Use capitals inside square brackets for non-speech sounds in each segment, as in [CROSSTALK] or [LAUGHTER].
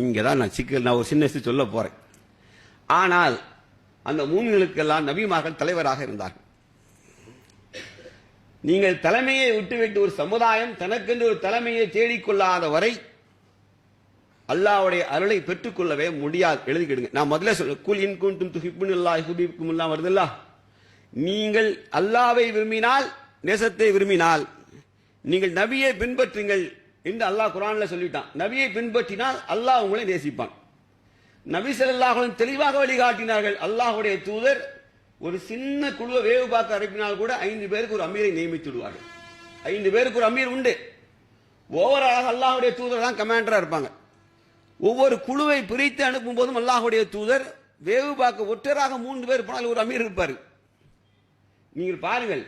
இங்கே தான் நான் சிக்கல் நான் ஒரு சின்ன விஷயம் சொல்ல போகிறேன் ஆனால் அந்த மூமிகளுக்கெல்லாம் நபிமார்கள் தலைவராக இருந்தார்கள். நீங்கள் தலைமையை விட்டுவிட்டு ஒரு சமுதாயம் தனக்கென்று ஒரு தலைமையை தேடிக்கொள்ளாத வரை அல்லாஹ்வுடைய அருளை பெற்றுக்கொள்ளவே முடியாது. எழுதிக்கிடுங்க. நான் முதல்ல சொல்ல குல் இன் குன்டும் அல்லாஹ் எல்லாம் வருதுல்ல. நீங்கள் அல்லாவை விரும்பினால் நேசத்தை விரும்பினால் நீங்கள் நபியை பின்பற்றுங்கள். என்று அல்லாஹ் குரான்ல சொல்லிட்டான். நபியை பின்பற்றினால் அல்லாஹ் உங்களை நேசிப்பான். நபி ஸல்லல்லாஹு தெளிவாக வழிகாட்டினார்கள். அல்லாஹ்வுடைய தூதர் ஒரு சின்ன குழுவை வேவு பார்க்க அனுப்பினால் கூட ஐந்து பேருக்கு ஒரு அமீரை நியமித்து விடுவார்கள். ஐந்து பேருக்கு ஒரு அமீர் உண்டு. ஓவராலாக அல்லாஹுடைய தூதர் தான் கமாண்டராக இருப்பாங்க. ஒவ்வொரு குழுவை பிரித்து அனுப்பும் போதும் அல்லாஹுடைய தூதர் வேவு பார்க்க ஒற்றராக மூன்று பேர் போனால் ஒரு அமீர் இருப்பார். நீங்கள் பாருங்கள்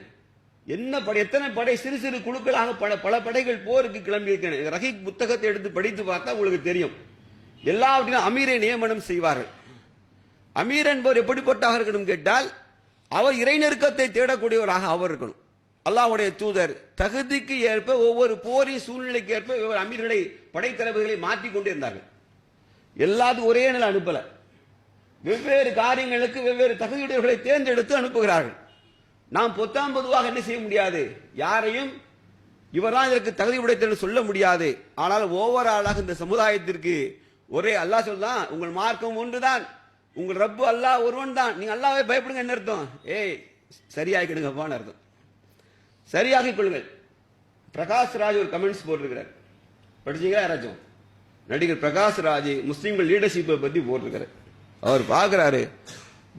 என்ன படை எத்தனை படை சிறு சிறு குழுக்களாக பல பல படைகள் போருக்கு கிளம்பி இருக்கின்றன ரஹீக் புத்தகத்தை எடுத்து படித்து பார்த்தா உங்களுக்கு தெரியும். எல்லாவற்றிலும் அமீரை நியமனம் செய்வார்கள். அமீர் என்பவர் எப்படிப்பட்டவர் இருக்கணும் கேட்டால் அவர் இறைநெருக்கத்தை தேடக்கூடியவராக அவர் இருக்கணும். அல்லாஹுடைய தூதர் தகுதிக்கு ஏற்ப ஒவ்வொரு போரின் சூழ்நிலைக்கு ஏற்ப ஒவ்வொரு அமீர்களை படைத்தலைவர்களை மாற்றி கொண்டே இருந்தார்கள் எல்லாத்துக்கும் ஒரே நிலை அனுப்பல. வெவ்வேறு காரியங்களுக்கு வெவ்வேறு தகுதியுடையவர்களை தேர்ந்தெடுத்து அனுப்புகிறார்கள். நாம் பொத்தாம் பொதுவாக என்ன செய்ய முடியாது? யாரையும் இவர்தான் இதற்கு தகுதி உடைத்தன்னு சொல்ல முடியாது. ஆனால் ஓவராலாக இந்த சமுதாயத்திற்கு ஒரே அல்லாஹ் சொல்லலாம் உங்கள் மார்க்கம் ஒன்றுதான் உங்கள் ரப்பு அல்லாஹ் ஒருவன் தான் நீங்க அல்லாவே பயப்படுங்க என்ன அர்த்தம்? ஏய் சரியாகிக்கிடுங்கப்பான்னு அர்த்தம். சரியாக்கிக் கொள்ளுங்கள். பிரகாஷ் ராஜ் ஒரு கமெண்ட்ஸ் போட்டிருக்கிறார். படிச்சீங்களா யாராச்சும்? நடிகர் பிரகாஷ் ராஜ் முஸ்லீம்கள் லீடர்ஷிப்பை பத்தி போட்டிருக்கிறார். அவர் பார்க்குறாரு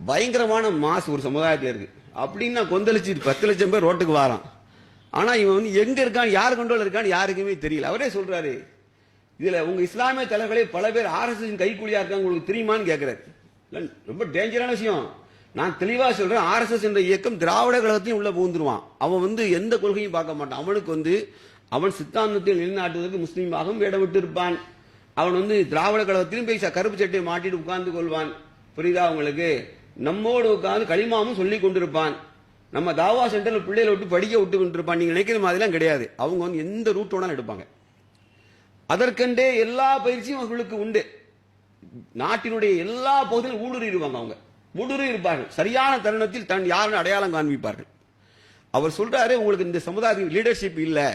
பயங்கரமான மாஸ் ஒரு சமுதாயத்தில் இருக்கு. அப்படின்னு நான் கொந்தளிச்சு பத்து லட்சம் பேர் ரோட்டுக்கு வாரான். ஆனால் இவன் வந்து எங்கே இருக்கான் யார் கண்ட்ரோல் இருக்கான்னு யாருக்குமே தெரியல. அவரே சொல்கிறாரு இதில் உங்கள் இஸ்லாமிய தலைவர்களே பல பேர் ஆர்எஸ்எஸ் கைக்கூலியாக இருக்காங்க உங்களுக்கு தெரியுமான்னு கேட்குறாரு ரொம்ப டேஞ்சரான விஷயம். நான் தெளிவாக சொல்கிறேன் ஆர்எஸ்எஸ் என்ற இயக்கம் திராவிட கழகத்தையும் உள்ளே புகுந்துருவான். அவன் வந்து எந்த கொள்கையும் பார்க்க மாட்டான். அவனுக்கு வந்து அவன் சித்தாந்தத்தில் நிலைநாட்டுவதற்கு முஸ்லீமாகவும் இடமிட்டு இருப்பான் அவன் வந்து திராவிட கழகத்திலும் போய் கருப்பு சட்டையை மாட்டிட்டு உட்கார்ந்து கொள்வான். புரியுதா உங்களுக்கு? நம்மோடு உட்காந்து களிமாவும் சொல்லி கொண்டிருப்பான். நம்ம தாவா சென்டரில் பிள்ளைகளை விட்டு படிக்க விட்டு கொண்டிருப்பான். நீங்க நினைக்கிற மாதிரிலாம் கிடையாது. அவங்க வந்து எந்த ரூட் வேணாலும் எடுப்பாங்க. அதற்கென்றே எல்லா பயிற்சியும் அவர்களுக்கு உண்டு. நாட்டினுடைய எல்லா பகுதியிலும் ஊடுருவிடுவாங்க அவங்க. ஊடுருவி இருப்பார்கள் சரியான தருணத்தில் தன் யாருன்னு அடையாளம் காண்பிப்பார்கள். அவர் சொல்றாரு உங்களுக்கு இந்த சமுதாயத்தின் லீடர்ஷிப் இல்லை.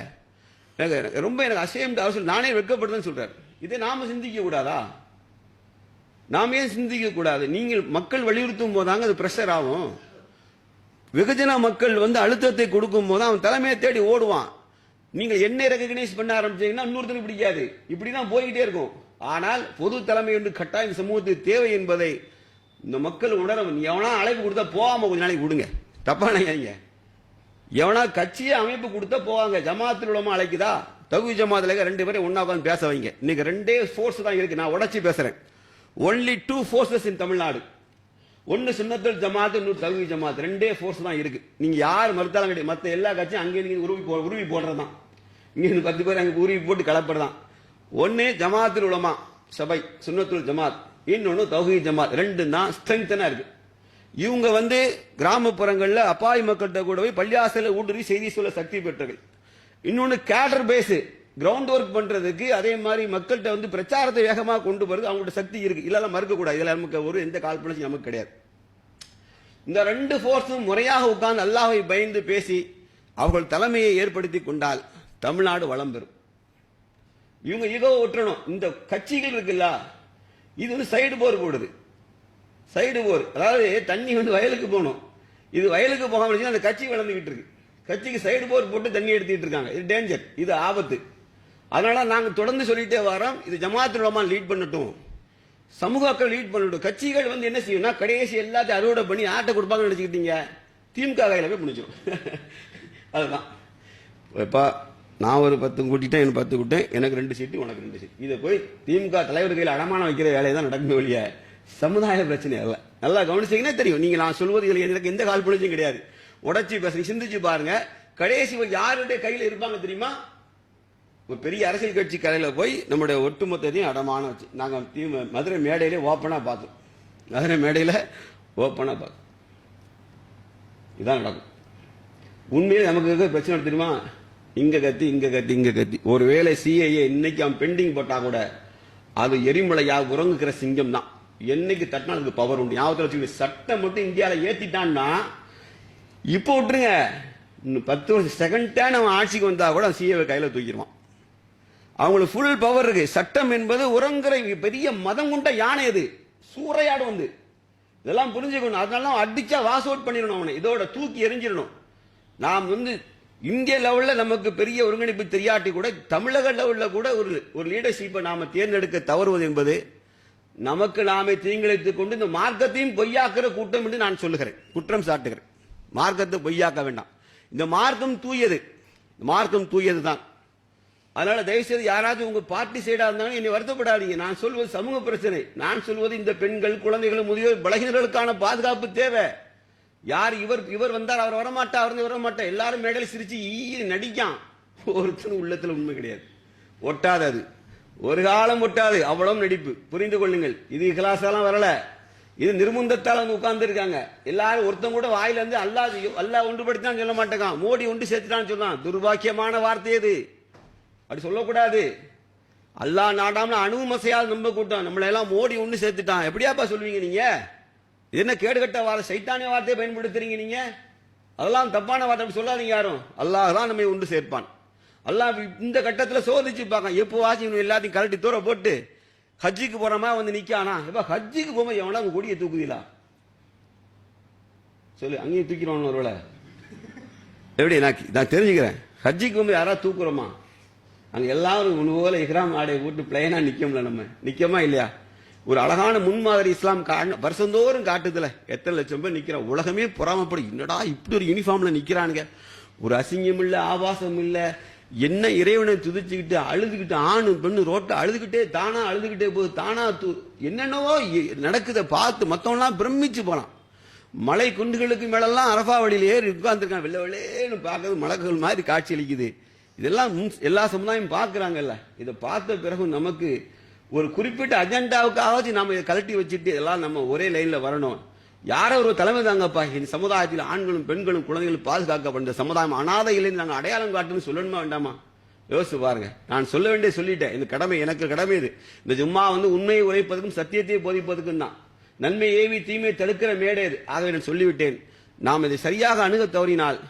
ரொம்ப எனக்கு அசேம் அவர் நானே வெட்கப்படுதுன்னு சொல்றாரு. இதை நாம சிந்திக்க கூடாதா? நாம் ஏன் சிந்திக்கக்கூடாது நீங்கள் மக்கள் வலியுறுத்தும் போதாங்க அது ப்ரெஷர் ஆகும். வெகுஜன மக்கள் வந்து அழுத்தத்தை கொடுக்கும் போது அவன் தலைமையை தேடி ஓடுவான். நீங்கள் என்ன ரெகக்னைஸ் பண்ண ஆரம்பிச்சீங்கன்னா இன்னொருத்தருக்கு பிடிக்காது. இப்படி தான் போய்கிட்டே இருக்கும். ஆனால் பொது தலைமை என்று கட்டாயம் சமூகத்துக்கு தேவை என்பதை இந்த மக்கள் உணர நீ எவனா அழைப்பு கொடுத்தா போகாம கொஞ்ச நாளைக்கு விடுங்க. தப்பா நினைக்காதீங்க. எவனா கட்சியை அமைப்பு கொடுத்தா போவாங்க. ஜமாத்தில் உலமா அழைக்குதா? தகுதி ஜமாத்துல ரெண்டு பேரும் ஒன்னா உட்காந்து பேச வைங்க. இன்னைக்கு ரெண்டே ஃபோர்ஸ் தான் இருக்கு. நான் உடச்சி பேசுறேன். Only two forces in Tamil Nadu ஒன்று சுன்னத்துல் ஜமாத் இன்னொரு தகுதி ஜமாத். ரெண்டே ஃபோர்ஸ் தான் இருக்கு. நீங்க யார் மறுத்தாலும் கிடையாது. மற்ற எல்லா கட்சியும் அங்கே நீங்க உருவி போ உருவி போடுறது தான் இங்கே பத்து பேர் அங்கே உருவி போட்டு கலப்படுறதான் ஒன்று ஜமாத்துல் உலமா சபை சுன்னத்துல் ஜமாத். இன்னொன்று தௌஹி ஜமாத். ரெண்டு தான் ஸ்ட்ரென்த்தனா இருக்கு. இவங்க வந்து கிராமப்புறங்களில் அப்பாவி மக்கள்கிட்ட கூட போய் பள்ளியாசல ஊடுருவி செய்தி சொல்ல சக்தி பெற்றவர்கள். இன்னொன்று கேடர் பேஸு கிரவுண்ட் ஒர்க் பண்றதுக்கு அதே மாதிரி மக்கள்கிட்ட வந்து பிரச்சாரத்தை வேகமாக கொண்டு போறது அவங்களோட சக்தி இருக்கு. இல்லலாம் மறுக்கக்கூடாது இதில் நமக்கு ஒரு எந்த கால்பனச்சும் நமக்கு கிடையாது. இந்த ரெண்டு ஃபோர்ஸும் முறையாக உட்கார்ந்து அல்லாஹை பயந்து பேசி அவர்கள் தலைமையை ஏற்படுத்தி கொண்டால் தமிழ்நாடு வளம் பெறும். இவங்க ஈகோ விட்டுறணும் இந்த கட்சிகள் இருக்குல்ல இது வந்து சைடு போர் போடுது. சைடு போர் அதாவது தண்ணி வந்து வயலுக்கு போகணும். இது வயலுக்கு போகாமல் அந்த கட்சி வளர்ந்துகிட்டு இருக்கு. கட்சிக்கு சைடு போர் போட்டு தண்ணி எடுத்துக்கிட்டு இருக்காங்க. இது டேஞ்சர் இது ஆபத்து. அதனால நாங்கள் தொடர்ந்து சொல்லிட்டே வரோம் இது ஜமாத் உலமா லீட் பண்ணட்டும். சமூகக்கள் லீட் பண்ணட்டும். கட்சிகள் வந்து என்ன செய்யும்னா கடைசி எல்லாத்தையும் அறுவடை பண்ணி ஆட்டை கொடுப்பாங்கன்னு நினச்சிக்கிட்டீங்க. திமுக கையில் போய் முடிச்சிடும் [LAUGHS] அதுதான். இப்போ நான் ஒரு பத்து கூட்டிட்டேன் எனக்கு பத்து கூட்டேன் எனக்கு ரெண்டு சீட்டு உனக்கு ரெண்டு சீட்டு. இதை போய் திமுக தலைவர் கையில் அடமானம் வைக்கிற வேலையை தான் நடக்குமே ஒழிய சமுதாய பிரச்சனை அல்ல. நல்லா கவனிச்சிங்கன்னா தெரியும். நீங்கள் நான் சொல்வது இல்லை, எனக்கு எந்த கால் புணிச்சும் கிடையாது. உடச்சி பேசுறீங்க சிந்திச்சு பாருங்க. கடைசி யாருடைய கையில் இருப்பாங்க தெரியுமா? ஒரு பெரிய அரசியல் கட்சி கலையில் போய் நம்முடைய ஒட்டுமொத்தத்தையும் அடமானம் வச்சு நாங்கள் தீம- மதுரை மேடையிலே ஓப்பனாக பார்த்தோம். மதுரை மேடையில் ஓப்பனாக பார்த்தோம். இதான் நடக்கும். உண்மையில் நமக்கு இருக்கிற பிரச்சனை தெரியுமா? இங்கே கத்தி இங்கே கத்தி இங்கே கத்தி. ஒருவேளை சிஐஏ இன்னைக்கு அவன் பெண்டிங் போட்டால் கூட அது எரிமலையா உறங்குகிற சிங்கம் தான். என்னைக்கு தட்டினா அதுக்கு பவர் உண்டு. ஞாபகத்தில் வச்சுக்கோங்க. சட்டம் மட்டும் இந்தியாவில் ஏற்றிட்டான்னா இப்போ விட்டுருங்க. இன்னும் பத்து வருஷம் செகண்ட் நம்ம அவன் ஆட்சிக்கு வந்தால் கூட சிஏவை கையில் தூக்கிடுவான். அவங்களுக்கு ஃபுல் பவர் இருக்கு. சட்டம் என்பது உறங்குற பெரிய மதம் கொண்ட யானை அது. சூறையாடு வந்து. இதெல்லாம் புரிஞ்சுக்கணும். அதனால அடிச்சா வாஸ் அவுட் பண்ணிடணும் அவனை. இதோட தூக்கி எரிஞ்சிடணும் நாம் வந்து இந்திய லெவலில் நமக்கு பெரிய ஒருங்கிணைப்பு தெரியாட்டி கூட தமிழக லெவலில் கூட ஒரு ஒரு லீடர்ஷிப்பை நாம் தேர்ந்தெடுக்க தவறுவது என்பது நமக்கு நாமே தீங்கிழைத்துக் கொண்டு இந்த மார்க்கத்தையும் பொய்யாக்குற கூட்டம் என்று நான் சொல்லுகிறேன். குற்றம் சாட்டுகிறேன். மார்க்கத்தை பொய்யாக்க வேண்டாம். இந்த மார்க்கம் தூயது. மார்க்கம் தூயது தான் அதனால தயவுசெய்து யாராவது உங்க பார்ட்டி சைடா இருந்தாலும் என்னை வருத்தப்படாதீங்க. நான் சொல்வது சமூக பிரச்சனை. நான் சொல்வது இந்த பெண்கள் குழந்தைகள் முதியோர் பலகினர்களுக்கான பாதுகாப்பு தேவை. யார் இவர் இவர் வந்தார் அவர் வரமாட்டா அவர் வரமாட்டா எல்லாரும் மேடையில் சிரிச்சு ஈ நடிக்கான். ஒருத்தரும் உள்ளத்துல உண்மை கிடையாது. ஒட்டாது அது. ஒரு காலம் ஒட்டாது. அவ்வளவு நடிப்பு. புரிந்து கொள்ளுங்கள். இது கிளாஸெல்லாம் வரல. இது நிர்பந்தத்தால் அவங்க உட்கார்ந்து இருக்காங்க எல்லாரும் ஒருத்தன் கூட வாயில இருந்து அல்லா அல்லாஹ் ஒன்றுபடுத்தான் சொல்ல மாட்டேங்கான். மோடி ஒன்று சேர்த்துட்டான்னு சொன்னான். துர்பாக்கியமான வார்த்தை இது அப்படி சொல்லக்கூடாது. அல்லாஹ் அணுவும் அணுமசையால் நம்ப கூட்டம் நம்மளெல்லாம் மோடி ஒன்று சேர்த்துட்டான். எப்படியாப்பா சொல்லுவீங்க நீங்கள் என்ன கேடுகட்ட வார்த்தை சைத்தானிய வார்த்தையை பயன்படுத்துறீங்க நீங்கள் அதெல்லாம் தப்பான வார்த்தை. சொல்லாதீங்க யாரும். அல்லாஹ் தான் நம்மை ஒன்று சேர்ப்பான். அல்லாஹ் இந்த கட்டத்தில் சோதிச்சு பார்க்க எப்போ வாசி இவனு எல்லாத்தையும் கரட்டி தூர போட்டு ஹஜ்ஜிக்கு போகிறமா வந்து நிற்கானா இப்போ ஹஜ்ஜிக்கு போகும்போது எவனா அவங்க கொடியை தூக்குதிலா? சொல்லு அங்கேயும் தூக்கிறோம் ஒருவேளை? எப்படி? நான் நான் தெரிஞ்சுக்கிறேன். ஹஜ்ஜிக்கு போகும்போது யாராவது தூக்குறோமா? அங்கே எல்லாரும் உணவு போல இஹ்ராம் ஆடையை போட்டு பிளைனாக நிக்கோம்ல நம்ம. நிற்கமா இல்லையா? ஒரு அழகான முன்மாதிரி இஸ்லாம் கா- வருஷந்தோறும் காட்டுதுல. எத்தனை லட்சம் பேர் நிக்கிறோம் உலகமே பொறாமப்படும் என்னடா இப்படி ஒரு யூனிஃபார்மில் நிற்கிறானுங்க ஒரு அசிங்கம் இல்லை ஆபாசம் இல்லை என்ன இறைவனை துதிச்சுக்கிட்டு அழுதுகிட்டு ஆணு பெண்ணு ரோட்டை அழுதுகிட்டே தானா அழுதுகிட்டே போகுது தானா தூ என்னென்னவோ நடக்குதை பார்த்து மற்றவங்களாம் பிரமிச்சு போகலாம் மலை குண்டுகளுக்கு மேலெல்லாம் அரபா வழியில ஏறி உட்கார்ந்துருக்கான். வெள்ளை வெள்ளேன்னு பார்க்கறது மலக்குகள் மாதிரி காட்சி அளிக்குது. இதெல்லாம் எல்லா சமுதாயம் பார்க்குறாங்கல்ல. இதை பார்த்த பிறகு நமக்கு ஒரு குறிப்பிட்ட அஜெண்டாவுக்காவது நம்ம இதை கலட்டி வச்சுட்டு எல்லாம் நம்ம ஒரே லைனில் வரணும். யாரோ ஒரு தலைமை தாங்கப்பா. இந்த சமுதாயத்தில் ஆண்களும் பெண்களும் குழந்தைகளும் பாதுகாக்கப்பட்ட சமுதாயம். அனாதை இல்லைன்னு நாங்கள் அடையாளம் காட்டுன்னு சொல்லணுமா வேண்டாமா? யோசிச்சு பாருங்க. நான் சொல்ல வேண்டிய சொல்லிட்டேன். இந்த கடமை எனக்கு கடமை இது. இந்த ஜும்மா வந்து உண்மையை உரைப்பதற்கும் சத்தியத்தை போதிப்பதற்கும் தான். நன்மை ஏவி தீமை தடுக்கிற மேடை இது. ஆகவே நான் சொல்லிவிட்டேன். நாம் இதை சரியாக அணுக தவறினால்